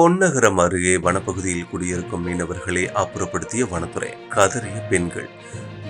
பொன்னகரம் அருகே வனப்பகுதியில் குடியிருக்கும் மீனவர்களை அப்புறப்படுத்திய வனத்துறை. கதறிய பெண்கள்.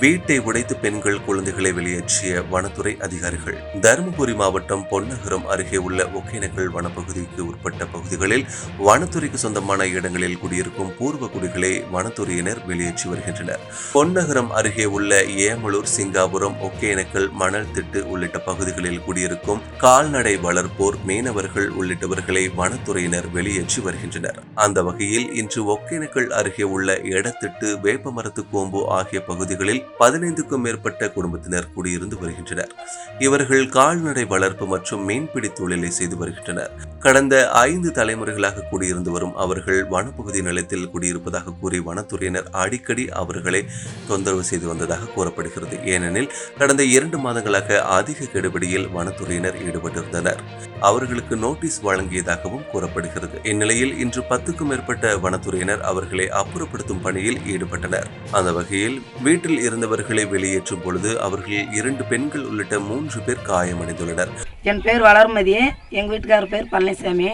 வீட்டை உடைத்து பெண்கள் குழந்தைகளை வெளியேற்றிய வனத்துறை அதிகாரிகள். தருமபுரி மாவட்டம் பொன்னகரம் அருகே உள்ள ஒகேனக்கல் வனப்பகுதிக்கு உட்பட்ட பகுதிகளில் வனத்துறைக்கு சொந்தமான இடங்களில் குடியிருக்கும் பூர்வ குடிகளை வனத்துறையினர் வெளியேற்றி வருகின்றனர். பொன்னகரம் அருகே உள்ள ஏமலூர் சிங்காபுரம் ஒகேனக்கல் மணல் திட்டு உள்ளிட்ட பகுதிகளில் குடியிருக்கும் கால்நடை வளர்ப்போர் மீனவர்கள் உள்ளிட்டவர்களை வனத்துறையினர் வெளியேற்றி வருகின்றனர். அந்த வகையில் இன்று ஒகேனக்கல் அருகே உள்ள எடத்திட்டு வேப்பமரத்து கோம்பு ஆகிய பகுதிகளில் பதினைந்துக்கும் மேற்பட்ட குடும்பத்தினர் குடியிருந்து வருகின்றனர். இவர்கள் கால்நடை வளர்ப்பு மற்றும் மீன்பிடி தொழிலை செய்து வருகின்றனர். கடந்த ஐந்து தலைமுறைகளாக குடியிருந்து வரும் அவர்கள் வனப்பகுதி நிலத்தில் குடியிருப்பதாக கூறி வனத்துறையினர் அடிக்கடி அவர்களை தொந்தரவு செய்து வந்ததாக கூறப்படுகிறது. ஏனெனில் கடந்த இரண்டு மாதங்களாக அதிக கெடுபிடியில் வனத்துறையினர் ஈடுபட்டிருந்தனர். அவர்களுக்கு நோட்டீஸ் வழங்கியதாகவும் கூறப்படுகிறது. இந்நிலையில் இன்று பத்துக்கும் மேற்பட்ட வனத்துறையினர் அவர்களை அப்புறப்படுத்தும் பணியில் ஈடுபட்டனர். அந்த வகையில் வீட்டில் இருந்தவர்களை வெளியேற்றும் பொழுது அவர்கள் இரண்டு பெண்கள் உள்ளிட்ட மூன்று பேர் காயமடைந்துள்ளனர். என் பேர் வளர்மதி எங்கள் வீட்டுக்காரர் பேர் பழனிசாமி.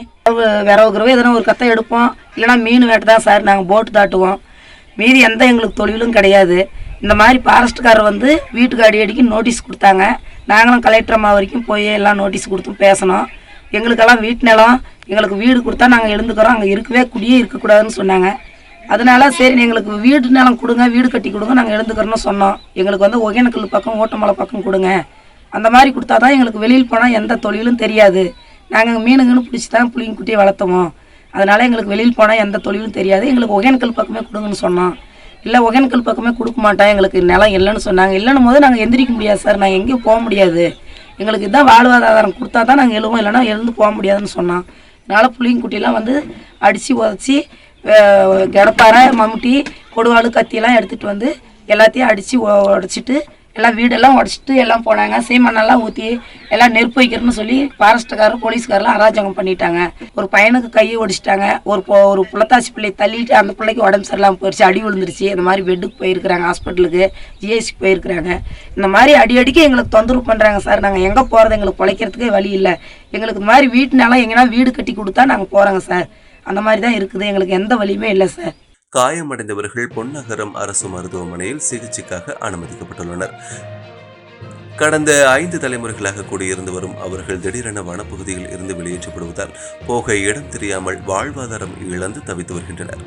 விரவுக்குறவே எதனா ஒரு கத்தை எடுப்போம். இல்லைன்னா மீன் வேட்டை தான் சார் நாங்கள் போட்டு தாட்டுவோம். மீதி எந்த எங்களுக்கு தொழிலும் கிடையாது. இந்த மாதிரி ஃபாரஸ்ட்டுக்காரர் வந்து வீட்டுக்கு அடி அடிக்கு நோட்டீஸ் கொடுத்தாங்க. நாங்களும் கலெக்டர் அம்மா வரைக்கும் போய் எல்லாம் நோட்டீஸ் கொடுத்தும் பேசணும். எங்களுக்கெல்லாம் வீட்டு நிலம் எங்களுக்கு வீடு கொடுத்தா நாங்கள் எழுந்துக்கிறோம். அங்கே இருக்கவே குடியே இருக்கக்கூடாதுன்னு சொன்னாங்க. அதனால சரி எங்களுக்கு வீடு நிலம் கொடுங்க வீடு கட்டி கொடுங்க நாங்கள் எழுந்துக்கிறோன்னு சொன்னோம். எங்களுக்கு வந்து ஒகேனக்கல் பக்கம் ஓட்டமலை பக்கம் கொடுங்க. அந்த மாதிரி கொடுத்தா தான் எங்களுக்கு வெளியில் போனால் எந்த தொழிலும் தெரியாது. நாங்கள் மீனுங்கன்னு பிடிச்சி தான் புளிங்க குட்டியை வளர்த்துவோம். அதனால எங்களுக்கு வெளியில் போனால் எந்த தொழிலும் தெரியாது. எங்களுக்கு ஒகேனக்கல் பக்கமே கொடுங்கன்னு சொன்னோம். இல்லை ஒகேனக்கல் பக்கமே கொடுக்க மாட்டோம். எங்களுக்கு நிலம் இல்லைன்னு சொன்னாங்க. இல்லைன்னும் போது நாங்கள் எந்திரிக்க முடியாது சார். நாங்கள் எங்கேயும் போக முடியாது. எங்களுக்கு இதான் வாழ்வாதாரம். கொடுத்தா தான் நாங்கள் எழுவோம். இல்லைன்னா எழுந்து போக முடியாதுன்னு சொன்னோம். அதனால் புளிங்க வந்து அடித்து உதச்சி கிடப்பாறை மம்முட்டி கொடுவாள் கத்தியெல்லாம் எடுத்துகிட்டு வந்து எல்லாத்தையும் அடித்து உடச்சிட்டு எல்லாம் வீடெல்லாம் உடச்சிட்டு எல்லாம் போனாங்க. சீமண்ணெல்லாம் ஊற்றி எல்லாம் நெருப்பு வைக்கிறேன்னு சொல்லி ஃபாரஸ்ட்டுக்காரர் போலீஸ்காரெலாம் அராஜகம் பண்ணிட்டாங்க. ஒரு பையனுக்கு கையை ஒடிச்சிட்டாங்க. ஒரு பொ- ஒரு புள்ளத்தாச்சி பிள்ளை தள்ளிட்டு அந்த பிள்ளைக்கு உடம்பு சரியில்லாமல் போயிடுச்சு அடி விழுந்துருச்சு. இந்த மாதிரி பெட்டுக்கு போயிருக்கிறாங்க ஹாஸ்பிட்டலுக்கு ஜிஎஸ்சி போயிருக்கிறாங்க. இந்த மாதிரி அடி அடிக்க எங்களுக்கு தொந்தரவு பண்ணுறாங்க சார். நாங்கள் எங்கே போகிறது எங்களுக்கு பிழைக்கிறதுக்கே வழி இல்லை. எங்களுக்கு இந்த மாதிரி வீட்டுனால எங்கன்னா வீடு கட்டி கொடுத்தா நாங்கள் போகிறோங்க சார். அந்த மாதிரி தான் இருக்குது. எங்களுக்கு எந்த வழியுமே இல்லை சார். காயமடைந்தவர்கள் பொன்னகரம் அரசு மருத்துவமனையில் சிகிச்சைக்காக அனுமதிக்கப்பட்டுள்ளனர். கடந்த ஐந்து தலைமுறைகளாக கூடியிருந்து வரும் அவர்கள் திடீரென வனப்பகுதியில் இருந்து வெளியேற்றப்படுவதால் போக இடம் தெரியாமல் வாழ்வாதாரம் இழந்து தவித்து வருகின்றனர்.